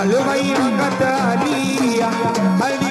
அலுவை மகத அலியா அலி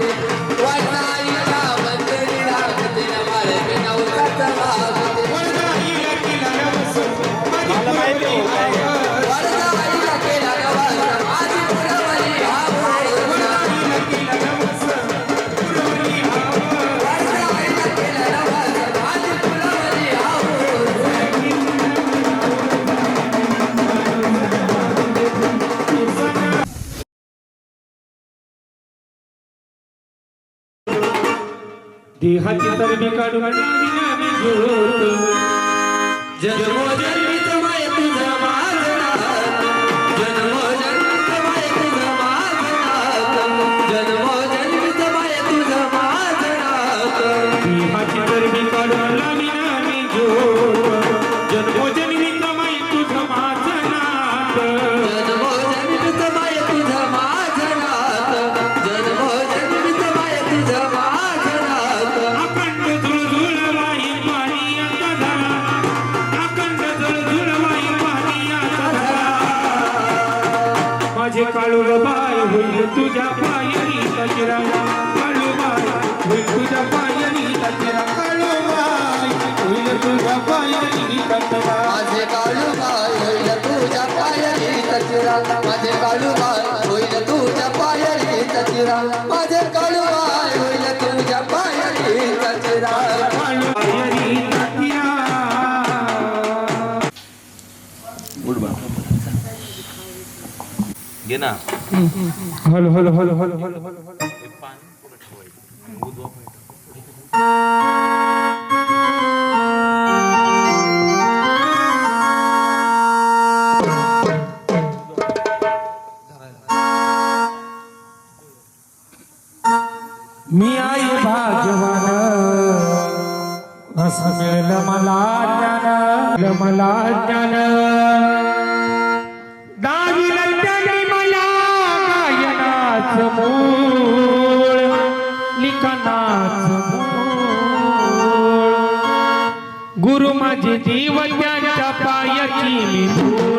Right now. चिरा माझे काळूबाई होईल तुझ्या पायरीचा चिरा. माझे काळूबाई होईल तुझ्या पायरीचा चिरा. घे ना. हल हल हल हल हल हल. पाणी पुढे ठेवायचं? ज्ञान मला ज्ञान दाविला त्याने मला गायनाच मूळ गुरु माझे जीवन त्यांच्या पायाची मी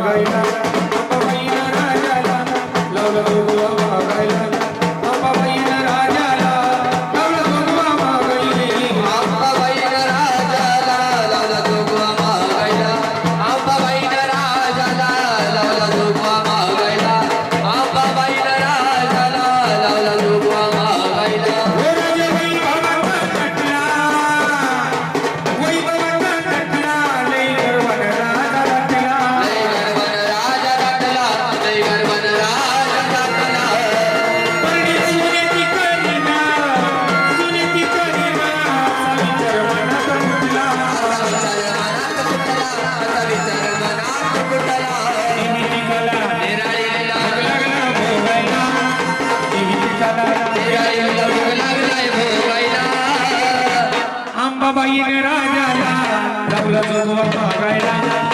जोगवा मागायला अंबाबाईनं राजाला बाईने राजाला. लावलं जोगवा पाहायला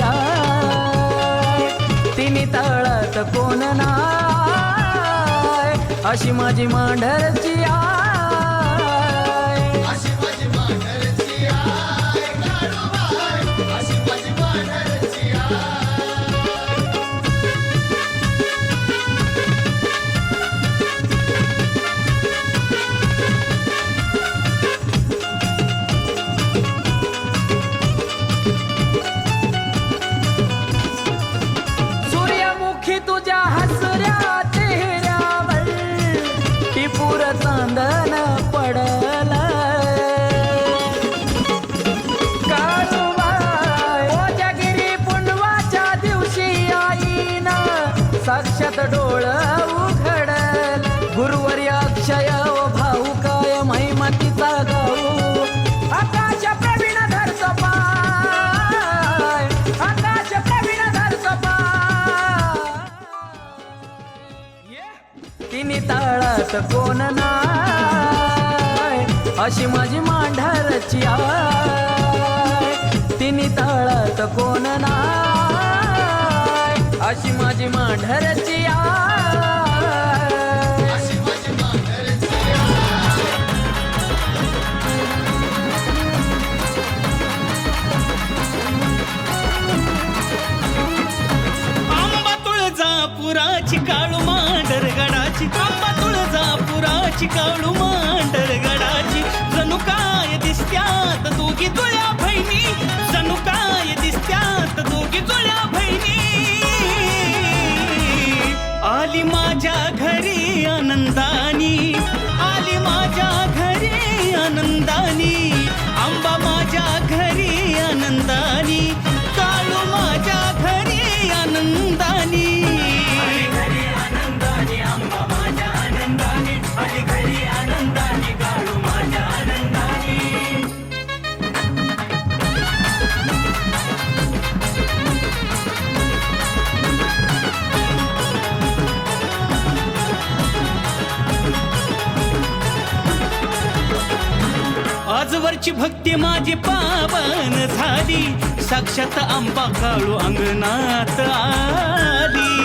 राजा तिने तळत कोण नाय? अशी माझी मांढरची आ ताळात कोण नाय? अशी माझी मांढरची आय तिने ताळात कोण नाय? अशी माझी मांढारची आय 高楼。आजवरची भक्ती माझी पावन झाली. साक्षात आंबा काळू अंगणात आली.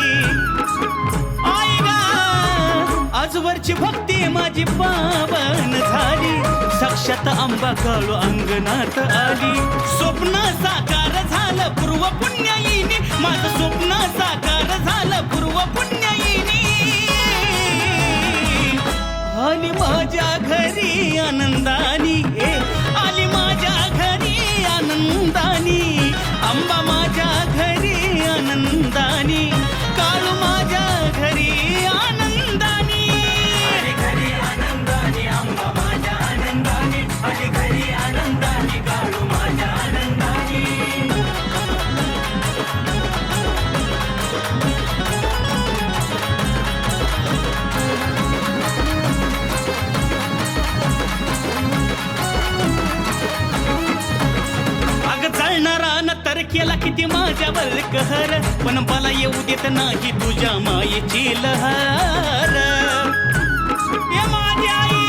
आजवरची भक्ती माझी पावन झाली. साक्षात आंबा काळू अंगणात आली. स्वप्न साकार झालं पूर्व पुण्याईनी. माझं स्वप्न साकार झालं पूर्व पुण्याईनी. आली माझ्या घरी आनंदा माझ्यावर कहर पण मला येऊ देत नाही तुझ्या मायेची लहर. ये आई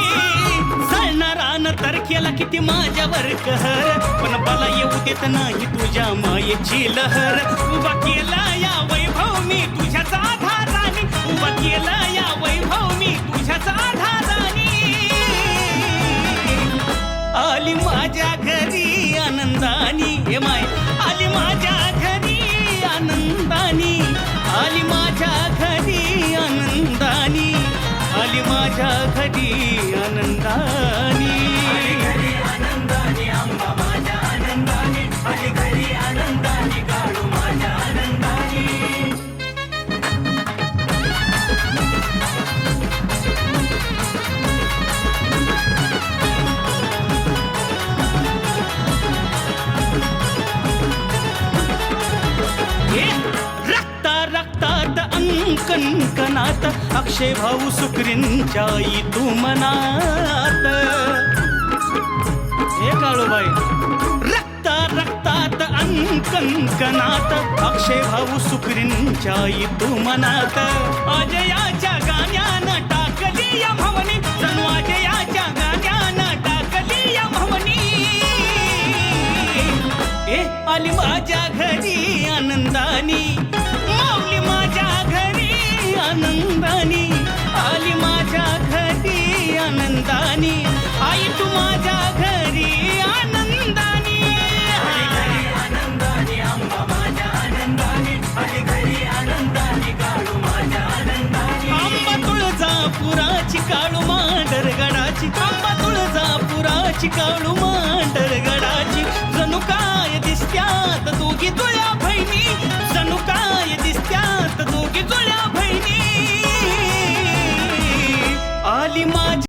तर केला किती माझ्यावर कहर पण मला येऊ देत नाही तुझ्या मायेची लहर. उभा केला या वैभव मी तुझ्याच आधाराने. उभा केला या वैभव मी तुझ्याच आधाराने. आली माझ्या घरी आनंदानी. हे माय आली माझ्या घरी आनंदानी आली माझ्या घरी आनंदानी आली माझ्या घरी आनंदानी. घरी आनंदानी अंबा माझ्या आनंदानी आली अंकनात अक्षय भाऊ सुकरींच्या आई तू मनात. हे काळूबाई रक्ता रक्तात अंकंकनात अक्षय भाऊ सुकरींच्या आई तू मनात. अजयाच्या गाण्यानं टाकली या भवनी जणू अजयाच्या गाण्यानं टाकली या भवनी. ए आली माझ्या घरी आनंदानी காணும்?